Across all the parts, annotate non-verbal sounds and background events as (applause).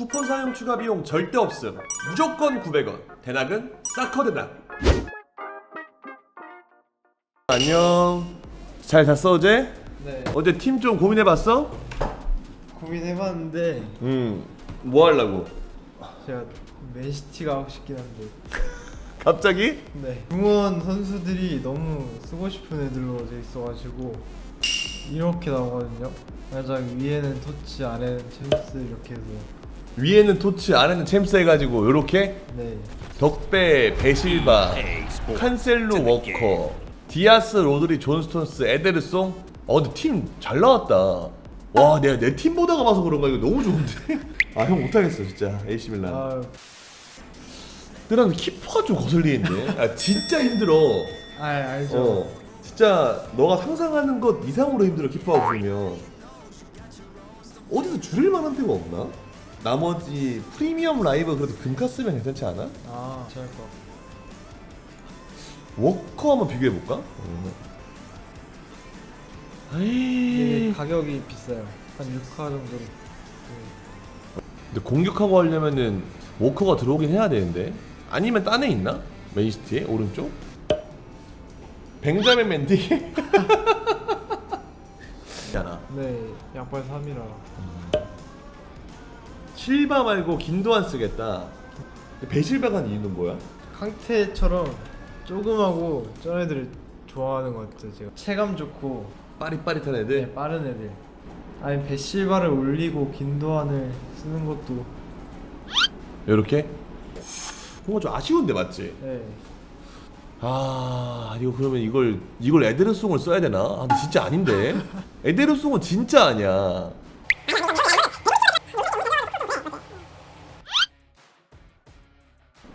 쿠폰 사용 추가 비용 절대 없음. 무조건 900원. 대낙은 사커 대낙. 안녕. 잘 잤어 어제? 네 어제 팀 좀 고민해봤어? 고민해봤는데 음. 뭐 하려고? 제가 맨시티가 하고 싶긴 한데 (laughs) 갑자기? 네 응원 선수들이 너무 쓰고 싶은 애들로 돼 있어가지고 이렇게 나오거든요 살짝 위에는 토치 아래는 챔스 이렇게 해서 위에는 토치, 아래는 챔스 해가지고 요렇게 네 덕배, 베실바, 칸셀로 워커, 디아스, 로드리, 존스톤스, 에데르송. 어 근데 팀 잘 나왔다. 와 내가 내 팀 보다가 봐서 그런가 이거 너무 좋은데. (laughs) 아 형 못하겠어 진짜 AC 밀란. 아, 그다음 키퍼가 좀 거슬리는데. 아 진짜 힘들어. 아 알죠 어 진짜 너가 상상하는 것 이상으로 힘들어 키퍼가 없으면. 어디서 줄일 만한 데가 없나? 나머지 프리미엄 라이브 그래도 금카 쓰면 괜찮지 않아? 아 잘할 것 워커 한번 비교해 볼까? 이게 에이. 가격이 비싸요 한 6화 정도로 근데 공격하고 하려면은 워커가 들어오긴 해야 되는데 아니면 딴 애 있나? 맨시티에 오른쪽? 벤자민 맨디? (laughs) 있잖아 네 양발 3이라 실바 말고 긴도안 쓰겠다 한 이유는 뭐야? 캉테처럼 조금하고 저 애들을 좋아하는 것 같아요 제가 체감 좋고 빠릿빠릿한 애들? 네, 빠른 애들. 아니 베실바를 올리고 긴도안을 쓰는 것도 요렇게? 뭔가 좀 아쉬운데 맞지? 네. 아 이거 그러면 이걸 이걸 에데르송을 써야 되나? 아 근데 진짜 아닌데 (laughs) 에데르송은 진짜 아니야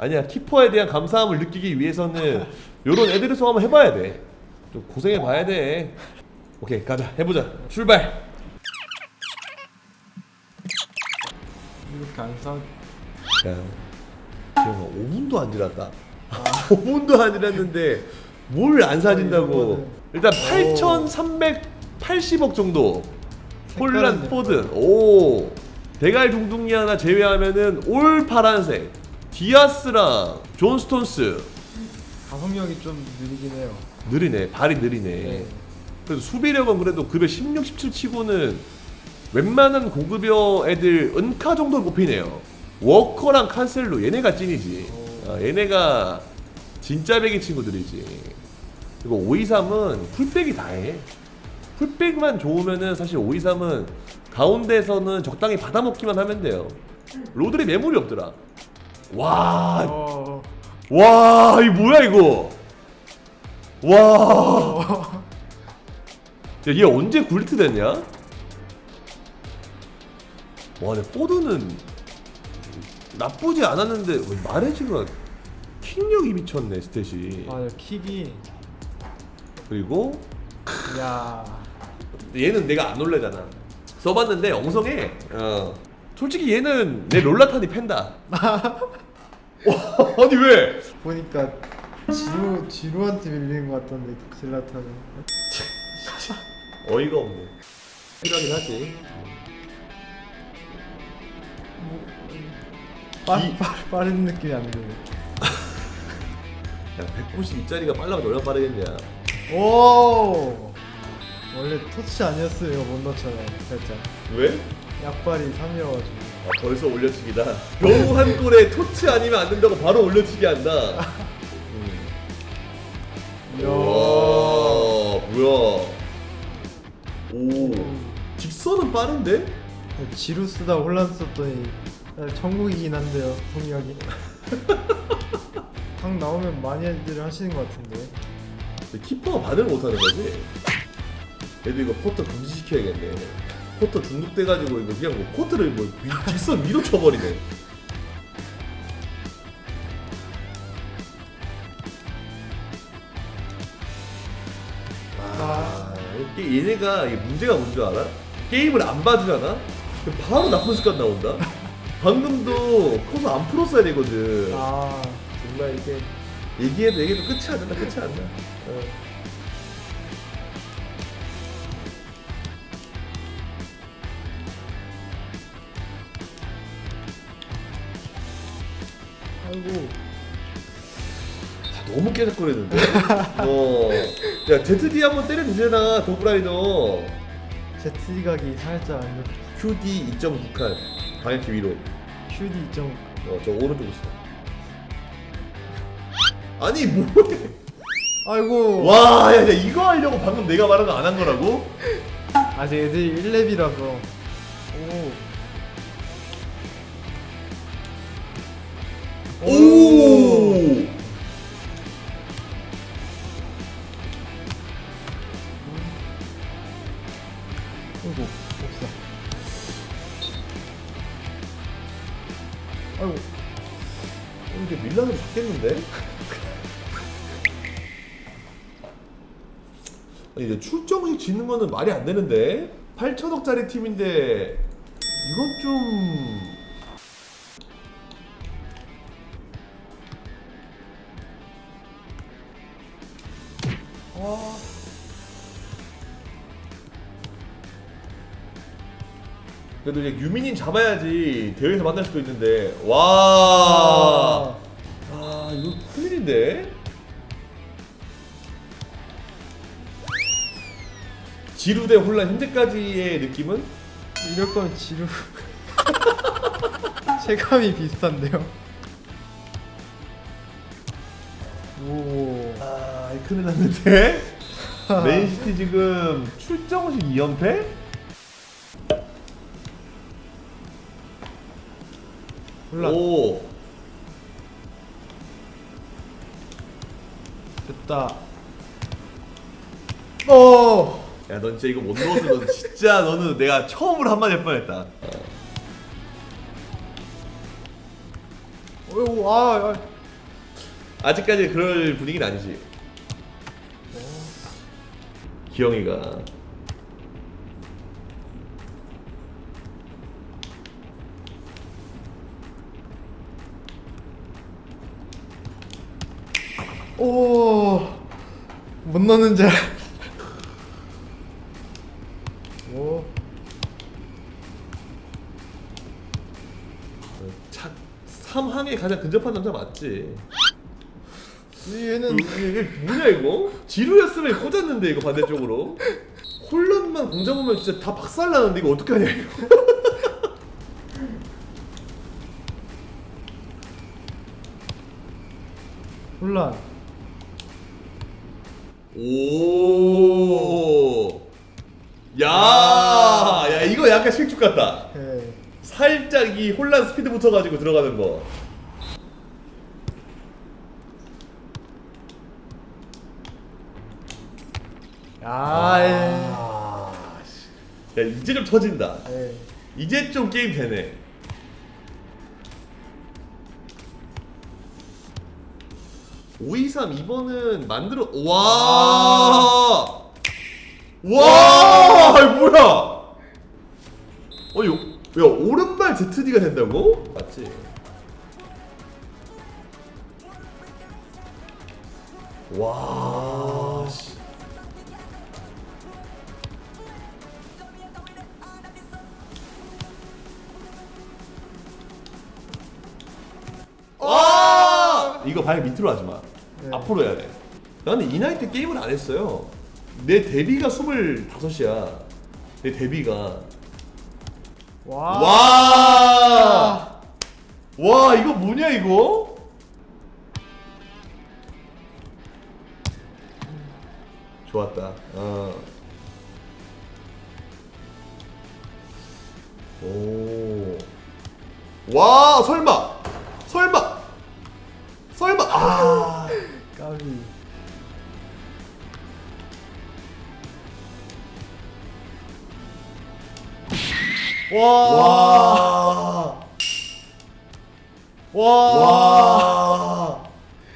아니야 키퍼에 대한 감사함을 느끼기 위해서는 요런 에데르송 한번 해봐야 돼좀 고생해 봐야 돼. 오케이 가자 해보자. 출발. 이렇게 안. 야 지금 5분도 안 지났다. (laughs) 5분도 안 지났는데 뭘 안 사진다고. 일단 8,380억 정도. 폴란 색깔은 포든. 오. 대갈 둥둥이 하나 제외하면은 올 파란색 디아스랑 존 스톤스. 가속력이 좀 느리긴 해요. 느리네. 발이 느리네. 네. 그래도 수비력은 그래도 급여 16, 17 치고는 웬만한 고급여 애들 은카 정도 뽑히네요. 워커랑 칸셀로. 얘네가 찐이지. 오. 아, 얘네가 진짜 배기 친구들이지. 그리고 523은 풀백이 다해. 풀백만 좋으면은 사실 523은 가운데서는 적당히 받아먹기만 하면 돼요. 로드리 매물이 없더라 와 어. 와, 이 뭐야 이거? 와. 야, 얘 언제 굴리트 됐냐? 와, 근데 포드는 나쁘지 않았는데 왜 마레즈가 킥력이 미쳤네 스탯이. 아, 킥이 그리고 야. 얘는 내가 안 놀래잖아. 써봤는데 엉성해. 어. 솔직히 얘는 내 롤라탄이 팬다. (laughs) 와, 아니 왜? 보니까 지루 지루한테 밀리는 것 같던데 질라타는. 어이가 없네. 필요하긴 하지. 빠, 기- 빠, 빠른 느낌이 안 드네. 야, 192짜리가 빨라면 얼마나 빠르겠냐. 오. 원래 토치 아니었어요 못 넣잖아요 살짝 왜? 약발이 3이어가지고 아, 벌써 올려치기다. 겨우 한 골에 토치 아니면 안 된다고 바로 올려치기 한다. 음. 이야. 와, 뭐야. 오. 직선은 빠른데? 지루 쓰다 혼란 썼더니 천국이긴 한데요 성력이 강 나오면 많이들 하시는 것 같은데 근데 키퍼가 반응을 못하는 거지? 얘도 이거 포터 금지시켜야겠네. 포터 중독돼가지고 이거 그냥 뭐 포트를 뭐 위- 직선 위로 쳐버리네. 아, 이게 얘네가 이게 문제가 뭔 줄 알아? 게임을 안 봐주잖아? 그럼 바로 나쁜 습관 나온다? 방금도 커서 안 풀었어야 되거든. 아 정말 이게 얘기해도 얘기해도 끝이 안 난다, 끝이 안 나. 어. 아이고 아, 너무 깨작거리는데? 어. 야, ZD 한번 때려주세요, 도브라이더. Z 각이 살짝 안 좋고 QD 2.9칸. 방향키 위로. QD 2.5 어, 저 오른쪽 있어. 아니, 뭐해. 아이고 와, 야, 야, 이거 하려고 방금 내가 말한 거 안 한 거라고? 아직 애들이 1렙이라서 오 오! 아이고 없어 아이고 어, 이게 밀란으로 잡겠는데? (laughs) 아니, 이제 출정식 짓는 거는 말이 안 되는데? 8천억짜리 팀인데, 이건 좀. 그래도 이제 유민인 잡아야지 대회에서 만날 수도 있는데, 와. 아, 이거 큰일인데? 지루 대 혼란 현재까지의 느낌은? 이럴 거면 지루 (laughs) 체감이 비슷한데요 오 아, 큰일 났는데? (laughs) 맨시티 지금 출정식 2연패? 몰라 오, 됐다 어 야, 넌 진짜 이거 못 넣었어. 넌 진짜 너는 내가 처음으로 한마디 할 뻔했다. 어이구 아, 아. 아직까지 그럴 분위기는 아니지. 기영이가 오, 못 넣는 줄. 알- 오, 차 3항에 가장 근접한 남자 맞지? 얘는 이게, 뭐냐 이거? 지루였으면 꽂았는데 이거 반대쪽으로 혼란만 공장 보면 진짜 다 박살 나는데 이거 어떡하냐 이거 혼란. 오. 야, 야 이거 약간 실축 같다. 예. 살짝 이 혼란 스피드 붙어가지고 들어가는 거. 아, 예. 아, 씨. 야 이제 좀 터진다. 예. 이제 좀 게임 되네. (523) 이번은 만들어 와. 와, 아이, 뭐야? 어, 요, 야, 오른발 ZD가 된다고? 맞지? 와, 씨. 와! 이거 방향 밑으로 하지 마. 네. 앞으로 해야 돼. 나는 이 나이 때 게임을 안 했어요. 내 데뷔가 25이야. 내 데뷔가. 와. 와! 와, 이거 뭐냐, 이거? 좋았다. 어. 오. 와, 설마! 설마! 와. 와! 와. 와!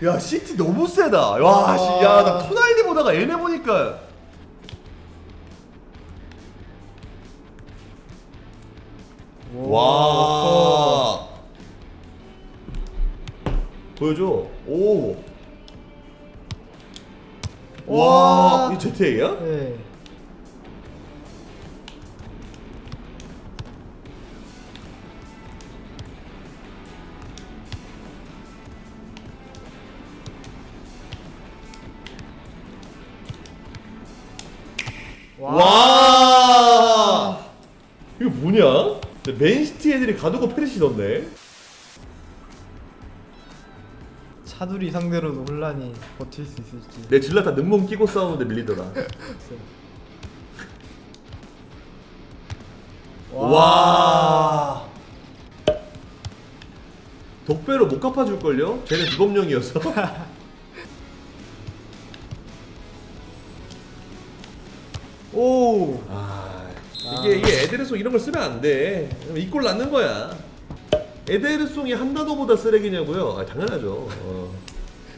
야, 시티 너무 세다. 와, 씨, 야, 나 토나이리 보다가 얘네 보니까. 와. 보여줘. 오. 와, 와. 이 ZA야? 예. 와. 이거 뭐냐? 맨시티 애들이 가두고 페르시던데. 차두리 상대로도 혼란이 버틸 수 있을지. 내 질라타 능몸 끼고 싸우는데 밀리더라. (laughs) 와. 독배로 못 갚아줄 걸요? 쟤는 비범령이어서. (laughs) 오. 아, 이게 이게 에데르송 이런 걸 쓰면 안 돼. 이꼴 낳는 거야. 에데르송이 한다도보다 쓰레기냐고요? 아, 당연하죠. 어.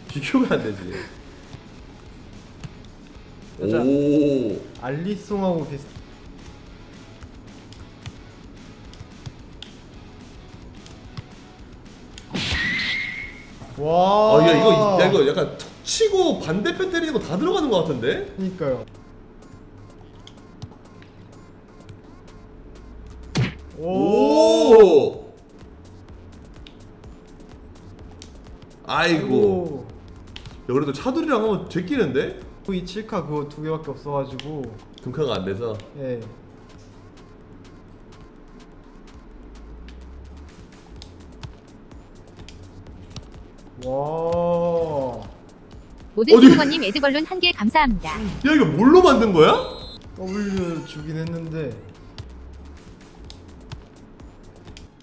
비교가 안 되지. 가자. 오. 알리송하고 비슷. 와. 아, 야 이거 야 이거 약간 툭 치고 반대편 때리는 거 다 들어가는 거 같은데? 그니까요. 아이고. 야, 그래도 차들이랑 하면 제끼는데? 이 7카 그거 두 개밖에 없어가지고 금카가 안 돼서. 예. 와. 모든 어디- 부모님 에드벌룬 한 개 감사합니다. 야 이거 뭘로 만든 거야? W 주긴 했는데.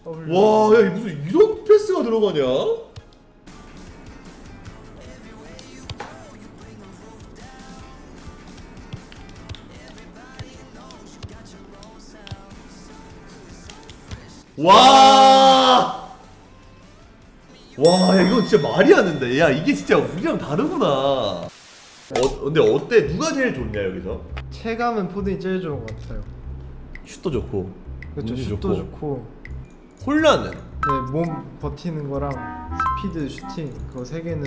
W. 와, 야, 이게 무슨 이런 패스가 들어가냐? 와! 와, 야, 이거 진짜 말이 안 된다. 야, 이게 진짜 우리랑 다르구나. 어, 근데 어때? 누가 제일 좋냐, 여기서? 체감은 포든이 제일 좋은 것 같아요. 슛도 좋고. 그렇죠. 운이 슛도 좋고. 홀란은? 네, 몸 버티는 거랑 스피드, 슈팅 그거 세 개는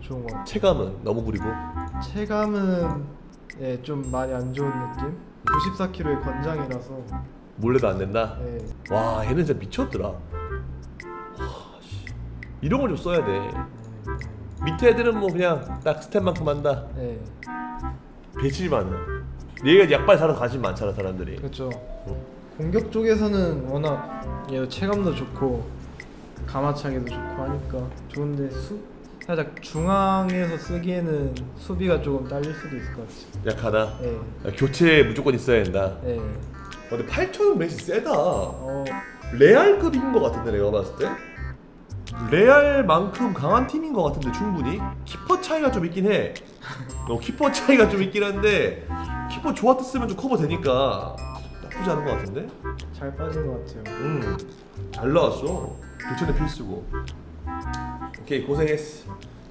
좋은 것 같아요. 체감은 너무 구리고. 체감은 예, 좀 많이 안 좋은 느낌. 94kg의 권장이라서 몰래도 안 된다. 예. 와 얘는 진짜 미쳤더라 와, 씨. 이런 걸 좀 써야 돼 밑에 애들은 뭐 그냥 딱 스텝만큼 한다 예. 배칠 많아 얘가 약발 사러 관심 많잖아 사람들이 그렇죠. 공격 쪽에서는 워낙 얘 체감도 좋고 가마차기도 좋고 하니까 좋은데 수 살짝 중앙에서 쓰기에는 수비가 조금 딸릴 수도 있을 것 같아요. 약하다 예. 야, 교체 무조건 있어야 된다 예. 어, 근데 8천원 메시 세다 어, 레알급인 것 같은데 내가 봤을 때 레알만큼 강한 팀인 것 같은데 충분히 키퍼 차이가 좀 있긴 해 어, 키퍼 차이가 좀 있긴 한데 키퍼 좋았으면 좀 커버 되니까 나쁘지 않은 것 같은데 잘 빠진 것 같아요. 음, 잘 나왔어. 교체는 필수고. 오케이 고생했어.